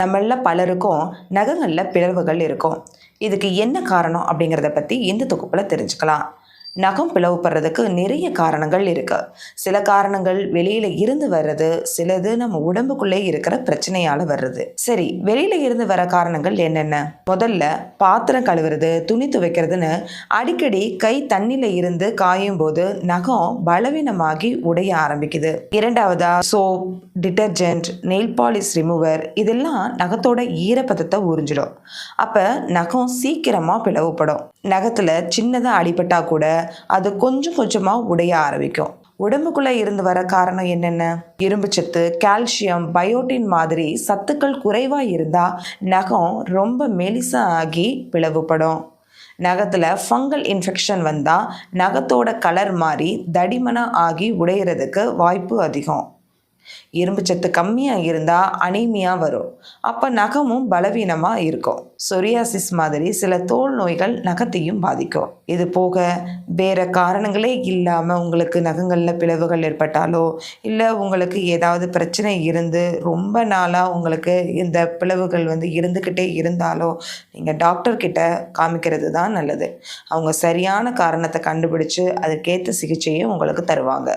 நம்மள பலருக்கும் நகங்களில் பிளவுகள் இருக்கும். இதுக்கு என்ன காரணம் அப்படிங்கிறத பற்றி இந்த தொகுப்பில் தெரிஞ்சுக்கலாம். நகம் பிளவுபடுறதுக்கு நிறைய காரணங்கள் இருக்கு. சில காரணங்கள் வெளியில இருந்து வர்றது சிலது நம்ம உடம்புக்குள்ளே இருக்கிற பிரச்சனையால வர்றது. சரி வெளியில இருந்து வர காரணங்கள் என்னென்ன? முதல்ல பாத்திரம் கழுவுறது துணி துவைக்கிறதுன்னு அடிக்கடி கை தண்ணியில் இருந்து காயும் போது நகம் பலவீனமாகி உடைய ஆரம்பிக்குது. இரண்டாவதா soap detergent nail polish remover இதெல்லாம் நகத்தோட ஈரப்பதத்தை உறிஞ்சிடும். அப்ப நகம் சீக்கிரமா பிளவுபடும். நகத்துல சின்னதாக அடிபட்டா கூட அது கொஞ்சம் கொஞ்சமாக உடைய ஆரம்பிக்கும். உடம்புக்குள்ளே இருந்து வர காரணம் என்னென்ன? இரும்பு சத்து கால்சியம் பயோட்டின் மாதிரி சத்துக்கள் குறைவாக இருந்தால் நகம் ரொம்ப மெலிசாக ஆகி பிளவுபடும். நகத்தில் ஃபங்கல் இன்ஃபெக்ஷன் வந்தால் நகத்தோட கலர் மாறி தடிமனாக ஆகி உடையிறதுக்கு வாய்ப்பு அதிகம். இரும்பு சத்து கம்மியாக இருந்தால் அனீமியா வரும். அப்போ நகமும் பலவீனமாக இருக்கும். சொரியாசிஸ் மாதிரி சில தோல் நோய்கள் நகத்தையும் பாதிக்கும். இது போக வேற காரணங்களே இல்லாமல் உங்களுக்கு நகங்களில் பிளவுகள் ஏற்பட்டாலோ இல்லை உங்களுக்கு ஏதாவது பிரச்சனை இருந்து ரொம்ப நாளாக உங்களுக்கு இந்த பிளவுகள் வந்து இருந்துக்கிட்டே இருந்தாலோ நீங்கள் டாக்டர்கிட்ட காமிக்கிறது தான் நல்லது. அவங்க சரியான காரணத்தை கண்டுபிடிச்சு அதுக்கேற்ற சிகிச்சையை உங்களுக்கு தருவாங்க.